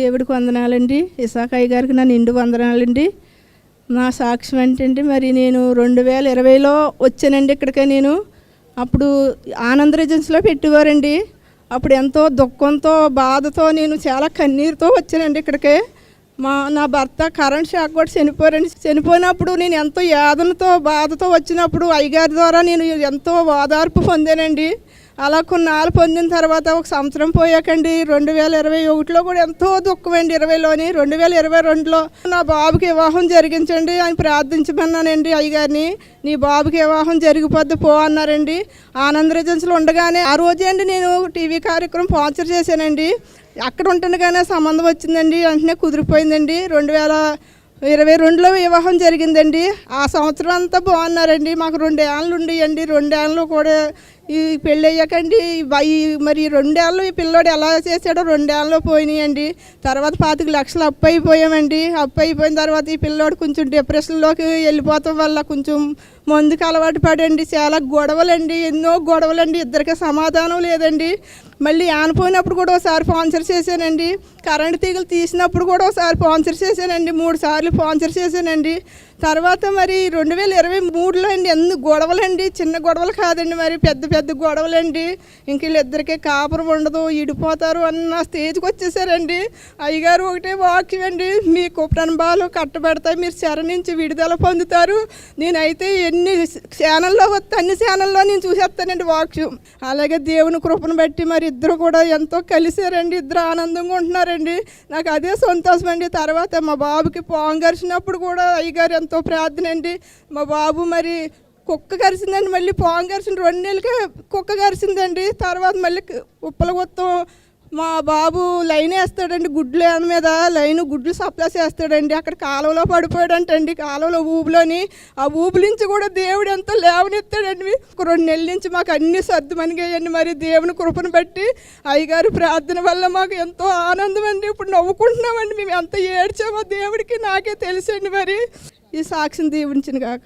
దేవుడికి వందనాలండి. ఇసాకయ్య గారికి నా నిండు వందనాలండి. నా సాక్ష్యం ఏంటంటే మరి నేను రెండు వేల ఇరవైలో వచ్చానండి ఇక్కడికి నేను. అప్పుడు ఆనంద రెజెన్స్లో పెట్టేవారండి. అప్పుడు ఎంతో దుఃఖంతో బాధతో నేను చాలా కన్నీరుతో వచ్చానండి ఇక్కడికి. మా నా భర్త కరెంట్ షాక్ కూడా చనిపోయారండి. చనిపోయినప్పుడు నేను ఎంతో యాదనతో బాధతో వచ్చినప్పుడు అయ్యగారి ద్వారా నేను ఎంతో ఓదార్పు పొందానండి. అలా కొన్నాళ్ళు పొందిన తర్వాత ఒక సంవత్సరం పోయాకండి. రెండు వేల ఇరవై ఒకటిలో కూడా ఎంతో దుఃఖమండి ఇరవైలోని. రెండు వేల ఇరవై రెండులో నా బాబుకి వివాహం జరిగించండి. అని ప్రార్థించమన్నానండి అయ్యగారిని నీ బాబుకి వివాహం జరిగిపోద్ది పో అన్నారండి. ఆనంద రెజెన్స్లో ఉండగానే ఆ రోజే అండి నేను టీవీ కార్యక్రమం స్పాన్సర్ చేశానండి. అక్కడ ఉంటుండగానే సంబంధం వచ్చిందండి. వెంటనే కుదిరిపోయిందండి. రెండు వేల ఇరవై రెండులో వివాహం జరిగిందండి. ఆ సంవత్సరం అంతా బాగున్నారండి. మాకు రెండేళ్ళు ఉండేయండి. రెండేళ్ళు కూడా ఈ పెళ్ళి అయ్యాకండి ఈ మరి రెండేళ్ళు ఈ పిల్లోడు ఎలా చేశాడో రెండేళ్ళు పోయినాయండి. తర్వాత పాతిక లక్షలు అప్పు అయిపోయామండి అప్పు అయిపోయిన తర్వాత ఈ పిల్లోడు కొంచెం డిప్రెషన్లోకి వెళ్ళిపోతాం వల్ల కొంచెం మందుకు అలవాటు పడండి. చాలా గొడవలండి. ఎన్నో గొడవలండి. ఇద్దరికి సమాధానం లేదండి. మళ్ళీ ఆనిపోయినప్పుడు కూడా ఒకసారి స్పాన్సర్ చేశానండి. కరెంటు తీగలు తీసినప్పుడు కూడా ఒకసారి స్పాన్సర్ చేశానండి. మూడు సార్లు స్పాన్సర్ చేశానండి. తర్వాత మరి రెండు వేల ఇరవై మూడులో అండి ఎన్ని గొడవలండి చిన్న గొడవలు కాదండి మరి పెద్ద పెద్ద గొడవలండి. ఇంక వీళ్ళిద్దరికీ కాపురం ఉండదు ఇడిపోతారు అన్న స్టేజ్కి వచ్చేసారండి. అయ్యగారు ఒకటే వాక్యం అండి మీ కుటుంబాలు కట్టబెడతాయి మీరు చెర నుంచి విడుదల పొందుతారు. నేనైతే ఎన్ని ఛానల్లో వస్తే అన్ని ఛానల్లో నేను చూసేస్తానండి వాక్యం. అలాగే దేవుని కృపను బట్టి మరి ఇద్దరు కూడా ఎంతో కలిసారండి ఇద్దరు ఆనందంగా ఉంటున్నారండి. నాకు అదే సంతోషం అండి తర్వాత మా బాబుకి పాంగర్చినప్పుడు కూడా అయ్యగారు ఎంతో ప్రార్థన అండి మా బాబు మరి కుక్క కరిసిందండి మళ్ళీ పాము కరిచిన రెండు నెలలకే కుక్క కరిచిందండి తర్వాత మళ్ళీ ఉప్పల గుత్తం మా బాబు లైన్ వేస్తాడండి గుడ్లు ఏన మీద లైన్ గుడ్లు సప్లై చేస్తాడండి. అక్కడ కాలువలో పడిపోయాడంటండి కాలువలో ఊబులోని. ఆ ఊబు నుంచి కూడా దేవుడు ఎంతో లేవనెత్తాడండి. రెండు నెలల నుంచి మాకు అన్ని సర్దు మనిగాయండి మరి దేవుని కృపను బట్టి అయ్యగారి ప్రార్థన వల్ల మాకు ఎంతో ఆనందం అండి ఇప్పుడు నవ్వుకుంటున్నామండి. మేము ఎంత ఏడ్చామో దేవుడికి నాకే తెలుసండి మరి. ఈ సాక్షిని దీవించిన కాక